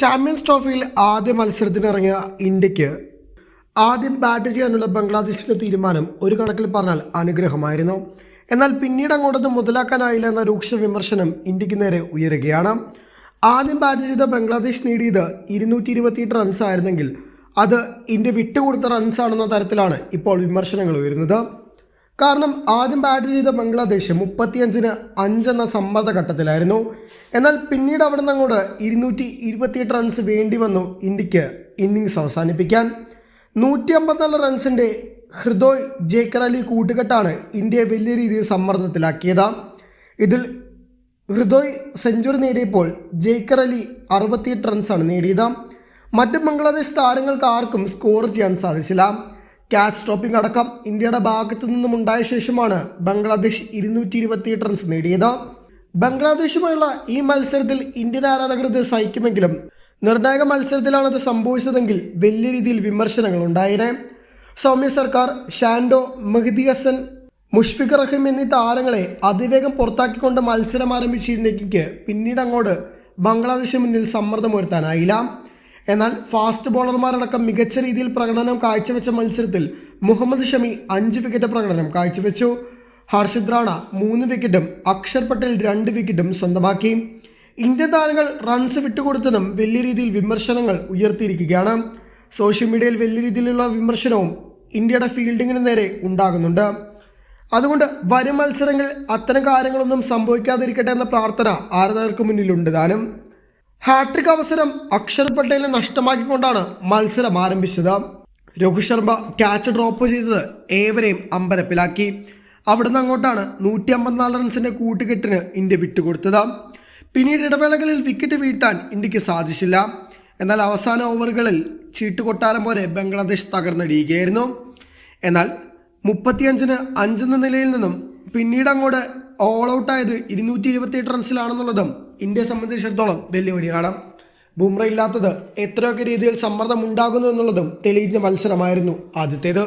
Champions ട്രോഫിയിൽ ആദ്യ മത്സരത്തിനിറങ്ങിയ ഇന്ത്യയ്ക്ക് ആദ്യം ബാറ്റ് ചെയ്യാനുള്ള ബംഗ്ലാദേശിന്റെ തീരുമാനം ഒരു കണക്കിൽ പറഞ്ഞാൽ അനുഗ്രഹമായിരുന്നു. എന്നാൽ പിന്നീട് അങ്ങോട്ടത് മുതലാക്കാനായില്ല എന്ന രൂക്ഷ വിമർശനം ഇന്ത്യയ്ക്ക് നേരെ ഉയരുകയാണ്. ആദ്യം ബാറ്റ് ചെയ്ത ബംഗ്ലാദേശ് നേടിയത് ഇരുന്നൂറ്റി ഇരുപത്തിയെട്ട് റൺസ് ആയിരുന്നെങ്കിൽ അത് ഇന്ത്യ വിട്ടുകൊടുത്ത റൺസാണെന്ന തരത്തിലാണ് ഇപ്പോൾ വിമർശനങ്ങൾ ഉയരുന്നത്. കാരണം ആദ്യം ബാറ്റ് ചെയ്ത ബംഗ്ലാദേശ് മുപ്പത്തിയഞ്ചിന് അഞ്ചെന്ന സമ്മർദ്ദ ഘട്ടത്തിലായിരുന്നു. എന്നാൽ പിന്നീട് അവിടെ നിന്ന് അങ്ങോട്ട് ഇരുന്നൂറ്റി ഇരുപത്തിയെട്ട് റൺസ് വേണ്ടി വന്നു ഇന്ത്യയ്ക്ക് ഇന്നിങ്സ് അവസാനിപ്പിക്കാൻ. നൂറ്റി അമ്പത്തിനാല് റൺസിന്റെ ഹൃദോയ് ജേക്കർ അലി കൂട്ടുകെട്ടാണ് ഇന്ത്യയെ വലിയ രീതിയിൽ സമ്മർദ്ദത്തിലാക്കിയത്. ഇതിൽ ഹൃദോയ് സെഞ്ചുറി നേടിയപ്പോൾ ജേക്കർ അലി അറുപത്തിയെട്ട് റൺസാണ് നേടിയത്. മറ്റ് ബംഗ്ലാദേശ് താരങ്ങൾക്ക് ആർക്കും സ്കോർ ചെയ്യാൻ സാധിച്ചില്ല. ക്യാച്ച് ഡ്രോപ്പിംഗ് അടക്കം ഇന്ത്യയുടെ ഭാഗത്തു നിന്നും ഉണ്ടായ ശേഷമാണ് ബംഗ്ലാദേശ് ഇരുന്നൂറ്റി ഇരുപത്തിയെട്ട് റൺസ് നേടിയത്. ബംഗ്ലാദേശുമായുള്ള ഈ മത്സരത്തിൽ ഇന്ത്യൻ ആരാധകർ ഇത് സഹിക്കുമെങ്കിലും നിർണായക മത്സരത്തിലാണ് ഇത് സംഭവിച്ചതെങ്കിൽ വലിയ രീതിയിൽ വിമർശനങ്ങൾ ഉണ്ടായേനെ. സൗമ്യ സർക്കാർ ഷാൻഡോ മെഹ്ദി ഹസൻ മുഷ്ഫിഖ് റഹീം എന്നീ താരങ്ങളെ അതിവേഗം പുറത്താക്കിക്കൊണ്ട് മത്സരം ആരംഭിച്ച ഇന്ത്യയ്ക്ക് പിന്നീട് അങ്ങോട്ട് ബംഗ്ലാദേശിന് മുന്നിൽ സമ്മർദ്ദമുയർത്താനായില്ല എന്നാൽ ഫാസ്റ്റ് ബോളർമാരടക്കം മികച്ച രീതിയിൽ പ്രകടനം കാഴ്ചവെച്ച മത്സരത്തിൽ മുഹമ്മദ് ഷമി അഞ്ച് വിക്കറ്റ് പ്രകടനം കാഴ്ചവെച്ചു. ഹർഷിദ് റാണ മൂന്ന് വിക്കറ്റും അക്ഷർ പട്ടേൽ രണ്ട് വിക്കറ്റും സ്വന്തമാക്കി. ഇന്ത്യൻ താരങ്ങൾ റൺസ് വിട്ടുകൊടുത്തതും വലിയ രീതിയിൽ വിമർശനങ്ങൾ ഉയർത്തിയിരിക്കുകയാണ്. സോഷ്യൽ മീഡിയയിൽ വലിയ രീതിയിലുള്ള വിമർശനവും ഇന്ത്യയുടെ ഫീൽഡിങ്ങിന് നേരെ ഉണ്ടാകുന്നുണ്ട്. അതുകൊണ്ട് വരും മത്സരങ്ങളിൽ അത്തരം കാര്യങ്ങളൊന്നും സംഭവിക്കാതിരിക്കട്ടെ എന്ന പ്രാർത്ഥന ആരാധകർക്ക് മുന്നിലുണ്ട് താനും. ഹാട്രിക് അവസരം അക്ഷർ പട്ടേലിനെ നഷ്ടമാക്കിക്കൊണ്ടാണ് മത്സരം ആരംഭിച്ചത്. രോഹിത് ശർമ്മ ക്യാച്ച് ഡ്രോപ്പ് ചെയ്തത് ഏവരെയും അമ്പരപ്പിലാക്കി. അവിടുന്ന് അങ്ങോട്ടാണ് നൂറ്റി അമ്പത്തിനാല് റൺസിന്റെ കൂട്ടുകെട്ടിന് ഇന്ത്യ വിട്ടുകൊടുത്തത്. പിന്നീട് ഇടവേളകളിൽ വിക്കറ്റ് വീഴ്ത്താൻ ഇന്ത്യയ്ക്ക് സാധിച്ചില്ല. എന്നാൽ അവസാന ഓവറുകളിൽ ചീട്ടുകൊട്ടാരം പോലെ ബംഗ്ലാദേശ് തകർന്നടിയുകയായിരുന്നു. എന്നാൽ മുപ്പത്തിയഞ്ചിന് അഞ്ചെന്ന നിലയിൽ നിന്നും പിന്നീട് അങ്ങോട്ട് ഓൾ ഔട്ടായത് ഇരുന്നൂറ്റി ഇരുപത്തിയെട്ട് റൺസിലാണെന്നുള്ളതും ഇന്ത്യയെ സംബന്ധിച്ചിടത്തോളം വെല്ലുവിളിയാണ് ബുംറ ഇല്ലാത്തത് എത്രയൊക്കെ രീതിയിൽ സമ്മർദ്ദം ഉണ്ടാകുന്നു എന്നുള്ളതും തെളിയിച്ച മത്സരമായിരുന്നു ആദ്യത്തേത്.